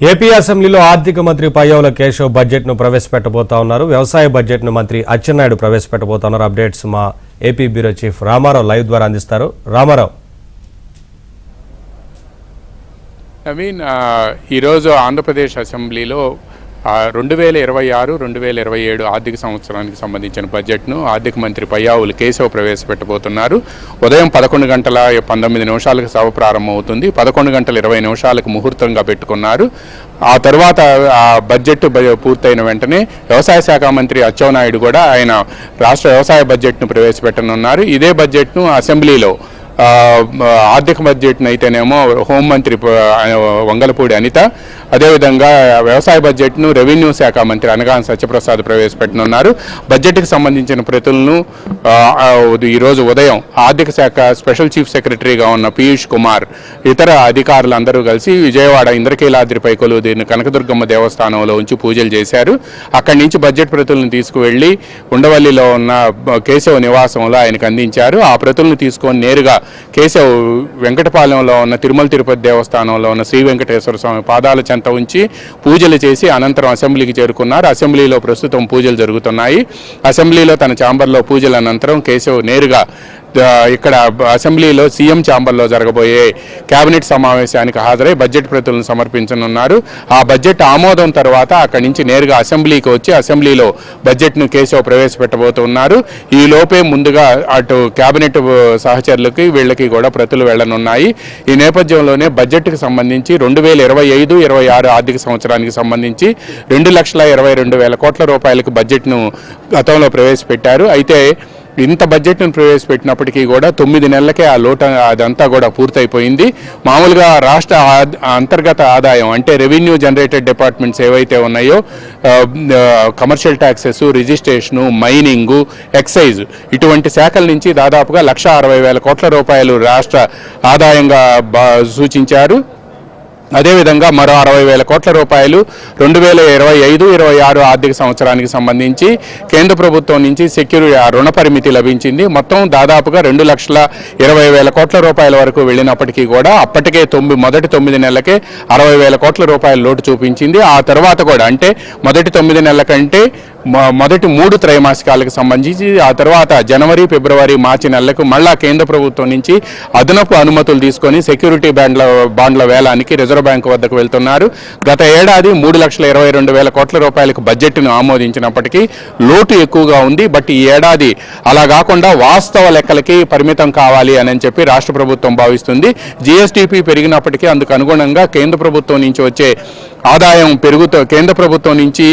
AP అసెంబ్లీలో ఆర్థిక మంత్రి పయ్యవుల కేశవ్ బడ్జెట్ను ప్రవేశపెట్టబోతా ఉన్నారు. వ్యవసాయ బడ్జెట్ను మంత్రి అచ్చెన్నాయుడు ప్రవేశపెట్టబోతా ఉన్నారు. అప్డేట్స్ మా AP bureau chief Ramarao live ద్వారా అందిస్తారు. రామారావు. ఐ మీన్ uh, ఈరోజు ఆంధ్రప్రదేశ్ అసెంబ్లీలో రెండు వేల ఇరవై ఆరు రెండు వేల ఇరవై ఏడు ఆర్థిక సంవత్సరానికి సంబంధించిన బడ్జెట్ను ఆర్థిక మంత్రి పయ్యావులు కేశవ్ ప్రవేశపెట్టబోతున్నారు. ఉదయం పదకొండు గంటల పంతొమ్మిది నిమిషాలకు సభ ప్రారంభమవుతుంది. పదకొండు గంటల ఇరవై నిమిషాలకు ముహూర్తంగా పెట్టుకున్నారు. ఆ తర్వాత ఆ బడ్జెట్ పూర్తయిన వెంటనే వ్యవసాయ శాఖ మంత్రి అచ్చెన్నాయుడు కూడా ఆయన రాష్ట్ర వ్యవసాయ బడ్జెట్ను ప్రవేశపెట్టనున్నారు. ఇదే బడ్జెట్ను అసెంబ్లీలో ఆర్థిక బడ్జెట్ను అయితేనేమో హోంమంత్రి వంగలపూడి అనిత అదేవిధంగా వ్యవసాయ బడ్జెట్ను రెవెన్యూ శాఖ మంత్రి అనగాన్ సత్యప్రసాద్ ప్రవేశపెట్టనున్నారు. బడ్జెట్కి సంబంధించిన ప్రతులను ఈరోజు ఉదయం ఆర్థిక శాఖ స్పెషల్ చీఫ్ సెక్రటరీగా ఉన్న పీయూష్ కుమార్ ఇతర అధికారులందరూ కలిసి విజయవాడ ఇంద్రకీలాద్రిపై కొలువుదీరిన కనకదుర్గమ్మ దేవస్థానంలో ఉంచి పూజలు చేశారు. అక్కడి నుంచి బడ్జెట్ ప్రతులను తీసుకువెళ్ళి ఉండవల్లిలో ఉన్న కేశవ నివాసంలో ఆయనకు అందించారు. ఆ ప్రతులను తీసుకొని నేరుగా కేశవ్ వెంకటపాలెంలో ఉన్న తిరుమల తిరుపతి దేవస్థానంలో ఉన్న శ్రీ వెంకటేశ్వర స్వామి పాదాల చెంత ఉంచి పూజలు చేసి అనంతరం అసెంబ్లీకి చేరుకున్నారు. అసెంబ్లీలో ప్రస్తుతం పూజలు జరుగుతున్నాయి. అసెంబ్లీలో తన ఛాంబర్లో పూజల అనంతరం కేశవ్ నేరుగా ఇక్కడ అసెంబ్లీలో సీఎం ఛాంబర్లో జరగబోయే కేబినెట్ సమావేశానికి హాజరై బడ్జెట్ ప్రతులను సమర్పించనున్నారు. ఆ బడ్జెట్ ఆమోదం తర్వాత అక్కడి నుంచి నేరుగా అసెంబ్లీకి వచ్చి అసెంబ్లీలో బడ్జెట్ను కేశవ్ ప్రవేశపెట్టబోతున్నారు. ఈ లోపే ముందుగా అటు కేబినెట్ సహచరులకి వీళ్ళకి కూడా ప్రతులు వెళ్ళనున్నాయి ఈ నేపథ్యంలోనే బడ్జెట్కి సంబంధించి రెండు వేల ఇరవై ఐదు ఇరవై ఆరు ఆర్థిక సంవత్సరానికి సంబంధించి రెండు లక్షల ఇరవై రెండు వేల కోట్ల రూపాయలకు బడ్జెట్ను గతంలో ప్రవేశపెట్టారు. అయితే ఇంత బడ్జెట్ను ప్రవేశపెట్టినప్పటికీ కూడా తొమ్మిది నెలలకే ఆ లోట అదంతా కూడా పూర్తయిపోయింది. మామూలుగా రాష్ట్ర అంతర్గత ఆదాయం అంటే రెవెన్యూ జనరేటెడ్ డిపార్ట్మెంట్స్ ఏవైతే ఉన్నాయో commercial taxes registration mining excise ఇటువంటి శాఖల నుంచి దాదాపుగా లక్ష అరవై వేల కోట్ల రూపాయలు రాష్ట్ర ఆదాయంగా బా- సూచించారు. అదేవిధంగా మరో అరవై వేల కోట్ల రూపాయలు రెండు వేల ఇరవై ఐదు ఇరవై ఆరు ఆర్థిక సంవత్సరానికి సంబంధించి కేంద్ర ప్రభుత్వం నుంచి సెక్యూరి రుణ పరిమితి లభించింది. మొత్తం దాదాపుగా రెండు లక్షల ఇరవై వేల కోట్ల రూపాయల వరకు వెళ్ళినప్పటికీ కూడా అప్పటికే తొమ్మిది మొదటి తొమ్మిది నెలలకే అరవై వేల కోట్ల రూపాయల లోటు చూపించింది. ఆ తర్వాత కూడా అంటే మొదటి తొమ్మిది నెలల కంటే మొదటి మూడు త్రైమాసికాలకు సంబంధించి ఆ తర్వాత జనవరి ఫిబ్రవరి మార్చి నెలలకు మళ్ళా కేంద్ర ప్రభుత్వం నుంచి అదనపు అనుమతులు తీసుకొని సెక్యూరిటీ బ్యాండ్ల బాండ్ల వేలానికి రిజర్వ్ బ్యాంకు వద్దకు వెళ్తున్నారు. గత ఏడాది మూడు లక్షల ఇరవై రెండు వేల కోట్ల రూపాయలకు బడ్జెట్ను ఆమోదించినప్పటికీ లోటు ఎక్కువగా ఉంది. బట్ ఈ ఏడాది అలా కాకుండా వాస్తవ లెక్కలకి పరిమితం కావాలి అని చెప్పి రాష్ట్ర ప్రభుత్వం భావిస్తుంది. జీఎస్టీపీ పెరిగినప్పటికీ అందుకు అనుగుణంగా కేంద్ర ప్రభుత్వం నుంచి వచ్చే ఆదాయం పెరుగుతూ కేంద్ర ప్రభుత్వం నుంచి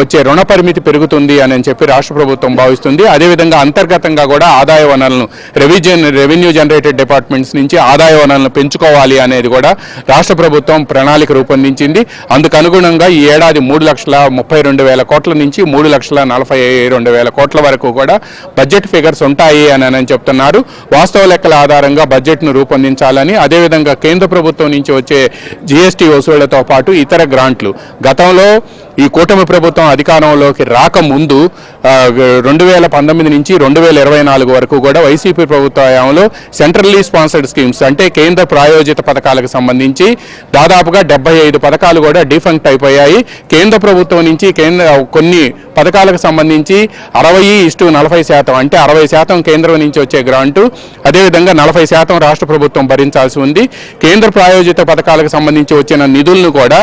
వచ్చే రుణ పరిమితి పెరుగుతుంది అని చెప్పి రాష్ట్ర ప్రభుత్వం భావిస్తుంది. అదేవిధంగా అంతర్గతంగా కూడా ఆదాయ వనరులను రెవిజన్ రెవెన్యూ జనరేటెడ్ డిపార్ట్మెంట్స్ నుంచి ఆదాయ వనరులను పెంచుకోవాలి అనేది కూడా రాష్ట్ర ప్రభుత్వం ప్రణాళిక రూపొందించింది. అందుకనుగుణంగా ఈ ఏడాది మూడు లక్షల ముప్పై రెండు వేల కోట్ల నుంచి మూడు లక్షల నలభై రెండు వేల కోట్ల వరకు కూడా బడ్జెట్ ఫిగర్స్ ఉంటాయి అని అని చెప్తున్నారు. వాస్తవ లెక్కల ఆధారంగా బడ్జెట్ను రూపొందించాలని అదేవిధంగా కేంద్ర ప్రభుత్వం నుంచి వచ్చే జీఎస్టీ వసూళ్ళతో పాటు ఇతర గ్రాంట్లు. గతంలో ఈ కూటమి ప్రభుత్వం అధికారంలోకి రాకముందు రెండు వేల పంతొమ్మిది నుంచి రెండు వేల ఇరవై నాలుగు వరకు కూడా వైసీపీ ప్రభుత్వ హయాంలో సెంట్రల్లీ స్పాన్సర్డ్ స్కీమ్స్ అంటే కేంద్ర ప్రాయోజిత పథకాలకు సంబంధించి దాదాపుగా డెబ్బై ఐదు పథకాలు కూడా డిఫంక్ట్ అయిపోయాయి. కేంద్ర ప్రభుత్వం నుంచి కేంద్ర కొన్ని పథకాలకు సంబంధించి అరవై ఇష్టు నలభై శాతం అంటే అరవై శాతం కేంద్రం నుంచి వచ్చే గ్రాంటు. అదేవిధంగా నలభై శాతం రాష్ట్ర ప్రభుత్వం భరించాల్సి ఉంది. కేంద్ర ప్రాయోజిత పథకాలకు సంబంధించి వచ్చిన నిధులను కూడా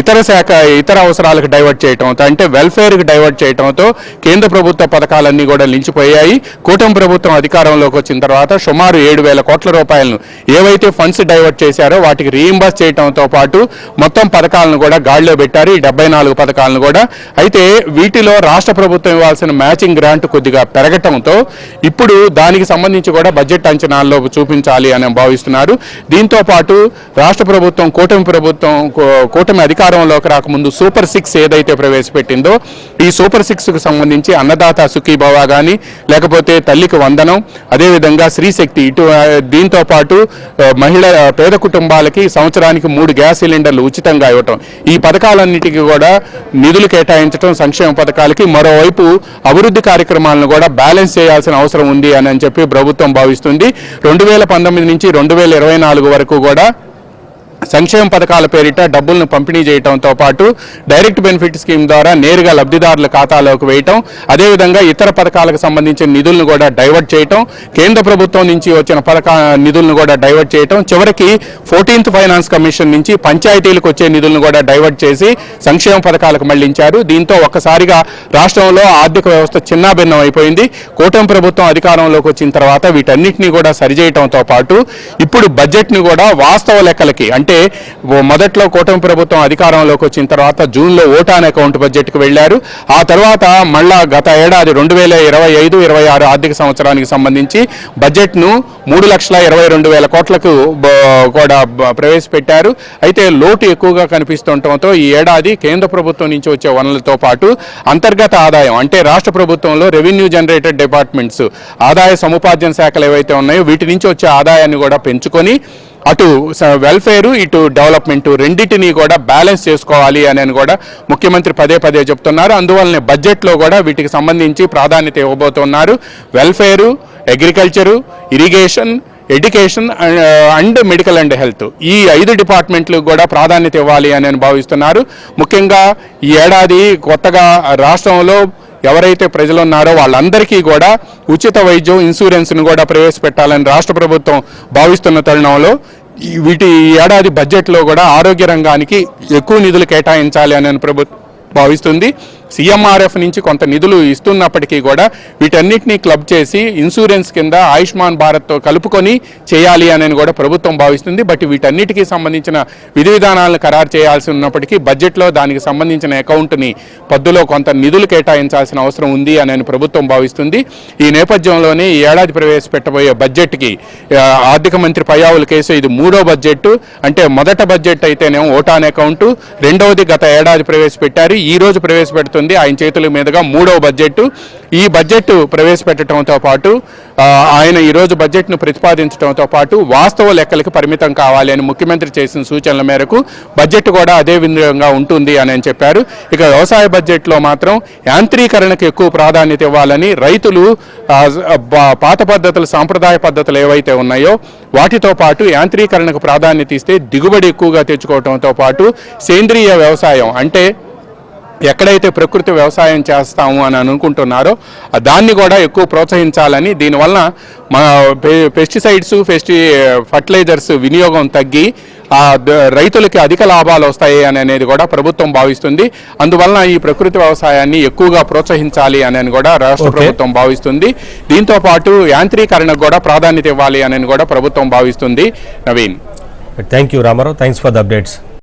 ఇతర శాఖ ఇతర అవసరాలకు డైవర్ట్ చేయటంతో అంటే వెల్ఫేర్కి డైవర్ట్ చేయటంతో కేంద్ర ప్రభుత్వ పథకాలన్నీ కూడా నిలిచిపోయాయి. కూటమి ప్రభుత్వం అధికారంలోకి వచ్చిన తర్వాత సుమారు ఏడు వేల కోట్ల రూపాయలను ఏవైతే ఫండ్స్ డైవర్ట్ చేశారో వాటికి రీఇంబర్స్ చేయటంతో పాటు మొత్తం పథకాలను కూడా గాడిలో పెట్టారు. ఈ డెబ్బై నాలుగు పథకాలను కూడా. అయితే వీటిలో రాష్ట్ర ప్రభుత్వం ఇవ్వాల్సిన మ్యాచింగ్ గ్రాంట్ కొద్దిగా పెరగటంతో ఇప్పుడు దానికి సంబంధించి కూడా బడ్జెట్ అంచనాల్లో చూపించాలి అని భావిస్తున్నారు. దీంతో పాటు రాష్ట్ర ప్రభుత్వం కూటమి ప్రభుత్వం కూటమి కూటమి అధికారంలోకి రాకముందు సూపర్ సిక్స్ ఏదైతే ప్రవేశపెట్టిందో ఈ సూపర్ సిక్స్కు సంబంధించి అన్నదాత సుఖీభవ కానీ లేకపోతే తల్లికి వందనం అదేవిధంగా స్త్రీశక్తి ఇటు దీంతో పాటు మహిళ పేద కుటుంబాలకి సంవత్సరానికి మూడు గ్యాస్ సిలిండర్లు ఉచితంగా ఇవ్వటం. ఈ పథకాలన్నిటికీ కూడా నిధులు కేటాయించడం సంక్షేమ పథకాలకి మరోవైపు అభివృద్ధి కార్యక్రమాలను కూడా బ్యాలెన్స్ చేయాల్సిన అవసరం ఉంది అని అని చెప్పి ప్రభుత్వం భావిస్తుంది. రెండు వేల పంతొమ్మిది నుంచి రెండు వేల ఇరవై నాలుగు వరకు కూడా సంక్షేమ పథకాల పేరిట డబ్బులను పంపిణీ చేయడంతో పాటు డైరెక్ట్ బెనిఫిట్ స్కీమ్ ద్వారా నేరుగా లబ్ధిదారుల ఖాతాలోకి వేయటం అదేవిధంగా ఇతర పథకాలకు సంబంధించిన నిధులను కూడా డైవర్ట్ చేయటం కేంద్ర ప్రభుత్వం నుంచి వచ్చిన పథక నిధులను కూడా డైవర్ట్ చేయటం చివరికి ఫోర్టీన్త్ ఫైనాన్స్ కమిషన్ నుంచి పంచాయతీలకు వచ్చే నిధులను కూడా డైవర్ట్ చేసి సంక్షేమ పథకాలకు మళ్ళించారు. దీంతో ఒక్కసారిగా రాష్ట్రంలో ఆర్థిక వ్యవస్థ చిన్నాభిన్నం అయిపోయింది. కూటమి ప్రభుత్వం అధికారంలోకి వచ్చిన తర్వాత వీటన్నిటిని కూడా సరిచేయటంతో పాటు ఇప్పుడు బడ్జెట్ని కూడా వాస్తవ లెక్కలకి అంటే ఎందుకంటే మొదట్లో కూటమి ప్రభుత్వం అధికారంలోకి వచ్చిన తర్వాత జూన్లో ఓటాన్ అకౌంట్ బడ్జెట్కి వెళ్ళారు. ఆ తర్వాత మళ్ళా గత ఏడాది రెండు వేల ఇరవై ఐదు ఇరవై ఆరు ఆర్థిక సంవత్సరానికి సంబంధించి బడ్జెట్ను మూడు లక్షల ఇరవై రెండు వేల కోట్లకు కూడా ప్రవేశపెట్టారు. అయితే లోటు ఎక్కువగా కనిపిస్తుండటంతో ఈ ఏడాది కేంద్ర ప్రభుత్వం నుంచి వచ్చే వనరులతో పాటు అంతర్గత ఆదాయం అంటే రాష్ట్ర ప్రభుత్వంలో రెవెన్యూ జనరేటెడ్ డిపార్ట్మెంట్స్ ఆదాయ సముపార్జన శాఖలు ఏవైతే ఉన్నాయో వీటి నుంచి వచ్చే ఆదాయాన్ని కూడా పెంచుకొని అటు వెల్ఫేరు వెల్ఫేర్ ఇటు డెవలప్మెంట్ రెండింటినీ కూడా బ్యాలెన్స్ చేసుకోవాలి అని కూడా ముఖ్యమంత్రి పదే పదే చెప్తున్నారు. అందువల్లనే బడ్జెట్లో కూడా వీటికి సంబంధించి ప్రాధాన్యత ఇవ్వబోతున్నారు. Welfare agriculture irrigation education and medical and health ఈ ఐదు డిపార్ట్మెంట్లకు కూడా ప్రాధాన్యత ఇవ్వాలి అని భావిస్తున్నారు. ముఖ్యంగా ఈ ఏడాది కొత్తగా రాష్ట్రంలో ఎవరైతే ప్రజలు ఉన్నారో వాళ్ళందరికీ కూడా ఉచిత వైద్యం ఇన్సూరెన్స్ను కూడా ప్రవేశపెట్టాలని రాష్ట్ర ప్రభుత్వం భావిస్తున్న తరుణంలో వీటి ఏడాది బడ్జెట్లో కూడా ఆరోగ్య రంగానికి ఎక్కువ నిధులు కేటాయించాలి అని ప్రభుత్వం భావిస్తుంది. సీఎంఆర్ఎఫ్ నుంచి కొంత నిధులు ఇస్తున్నప్పటికీ కూడా వీటన్నిటిని క్లబ్ చేసి ఇన్సూరెన్స్ కింద ఆయుష్మాన్ భారత్తో కలుపుకొని చేయాలి అని కూడా ప్రభుత్వం భావిస్తుంది. బట్ వీటన్నిటికీ సంబంధించిన విధి విధానాలను ఖరారు చేయాల్సి ఉన్నప్పటికీ బడ్జెట్లో దానికి సంబంధించిన అకౌంట్ని పద్దులో కొంత నిధులు కేటాయించాల్సిన అవసరం ఉంది అని ప్రభుత్వం భావిస్తుంది. ఈ నేపథ్యంలోనే ఈ ఏడాది ప్రవేశపెట్టబోయే బడ్జెట్కి ఆర్థిక మంత్రి పయ్యావుల కేసు ఇది మూడో బడ్జెట్ అంటే మొదట బడ్జెట్ అయితేనేమో ఓటాన్ అకౌంట్. రెండవది గత ఏడాది ప్రవేశపెట్టారు. ఈ రోజు ప్రవేశపెడుతుంది ఆయన చేతుల మీదుగా మూడవ బడ్జెట్ ఈ బడ్జెట్ ప్రవేశపెట్టడంతో పాటు ఆయన ఈరోజు బడ్జెట్ను ప్రతిపాదించడంతో పాటు వాస్తవ లెక్కలకు పరిమితం కావాలి అని ముఖ్యమంత్రి చేసిన సూచనల మేరకు బడ్జెట్ కూడా అదే విధంగా ఉంటుంది అని చెప్పారు. ఇక వ్యవసాయ బడ్జెట్లో మాత్రం యాంత్రీకరణకు ఎక్కువ ప్రాధాన్యత ఇవ్వాలని రైతులు పాత పద్ధతులు సాంప్రదాయ పద్ధతులు ఏవైతే ఉన్నాయో వాటితో పాటు యాంత్రీకరణకు ప్రాధాన్యత ఇస్తే దిగుబడి ఎక్కువగా తెచ్చుకోవడంతో పాటు సేంద్రియ వ్యవసాయం అంటే ఎక్కడైతే ప్రకృతి వ్యవసాయం చేస్తాము అని అనుకుంటున్నారో దాన్ని కూడా ఎక్కువ ప్రోత్సహించాలని దీనివల్ల మన పెస్టిసైడ్స్ పెస్టి ఫర్టిలైజర్స్ వినియోగం తగ్గి రైతులకి అధిక లాభాలు వస్తాయి అని అనేది కూడా ప్రభుత్వం భావిస్తుంది. అందువలన ఈ ప్రకృతి వ్యవసాయాన్ని ఎక్కువగా ప్రోత్సహించాలి అని కూడా రాష్ట్ర. ప్రభుత్వం భావిస్తుంది. దీంతో పాటు యాంత్రీకరణకు కూడా ప్రాధాన్యత ఇవ్వాలి అని కూడా ప్రభుత్వం భావిస్తుంది. Naveen. Thank you Ramarao thanks for the updates